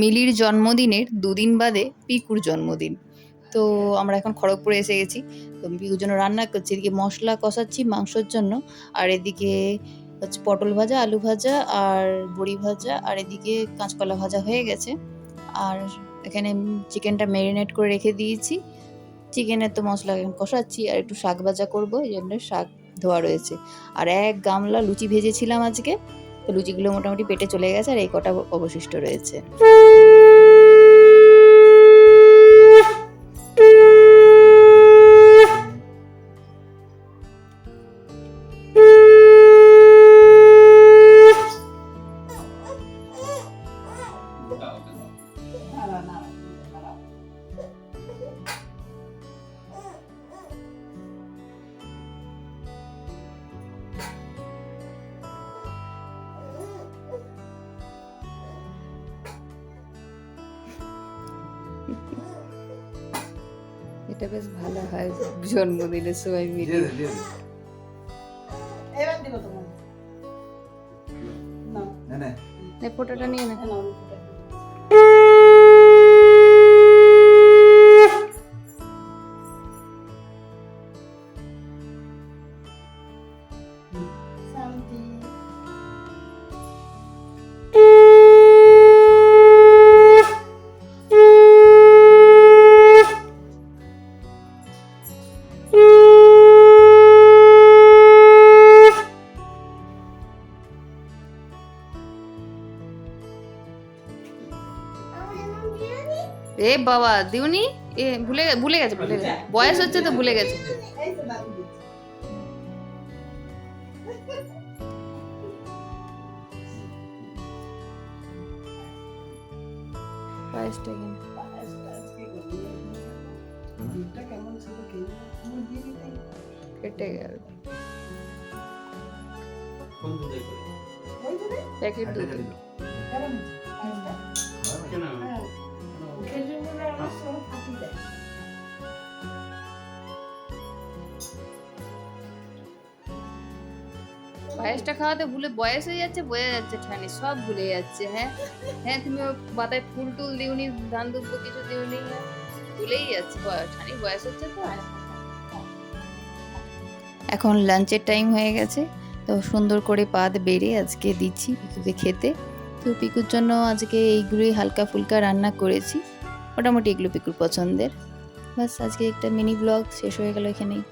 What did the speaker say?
মিলির জন্মদিনের দুদিন বাদে পিকুর জন্মদিন। তো আমরা এখন খড়গপুরে এসে গেছি। তো পিকুর জন্য রান্না করছি, এদিকে মশলা কষাচ্ছি মাংসর জন্য, আর এদিকে হচ্ছে পটল ভাজা, আলু ভাজা, আর বড়ি ভাজা, আর এদিকে কাঁচকলা ভাজা হয়ে গেছে। আর এখানে চিকেনটা ম্যারিনেট করে রেখে দিয়েছি। চিকেনের তো মশলা কষাচ্ছি, আর একটু শাক ভাজা করব, এই জন্য শাক ধোয়া রয়েছে। আর এক গামলা লুচি ভেজেছিলাম আজকে। তো লুচিগুলো মোটামুটি পেটে চলে গেছে আর এই কটা অবশিষ্ট রয়েছে। এটা বেশ ভালো হয় জন্মদিনের সবাই মিলে। এবার দিব তোমার না না। ফটোটা নিয়ে না। এ বাবা দিউনি এ ভুলে ভুলে গেছে ভুলে গেছে। বয়স হচ্ছে তো ভুলে গেছে। কেন পায়েসটা। কেটে গেল। প্যাকেট দুধ? কেমন পায়েসটা খাওয়াতে ভুলে বয়স হয়ে যাচ্ছে, বোঝা যাচ্ছে ঠানি, সব ভুলে যাচ্ছে হ্যাঁ? হ্যাঁ তুমি পাতায় ফুল টুল দিওনি, ধান দুব্ব কিছু দিওনি হ্যাঁ? ভুলেই যাচ্ছে ঠানি, বয়স হচ্ছে তো? এখন লাঞ্চের টাইম হয়ে গেছে, তো সুন্দর করে পাত বেড়ে আজকে দিচ্ছি পিকুকে খেতে। তো পিকুর জন্য আজকে এইগুলোই হালকা ফুলকা রান্না করেছি, মোটামুটি এগুলো পিকুর পছন্দের। বাস আজকে একটা মিনি ব্লগ শেষ হয়ে গেল এখানেই।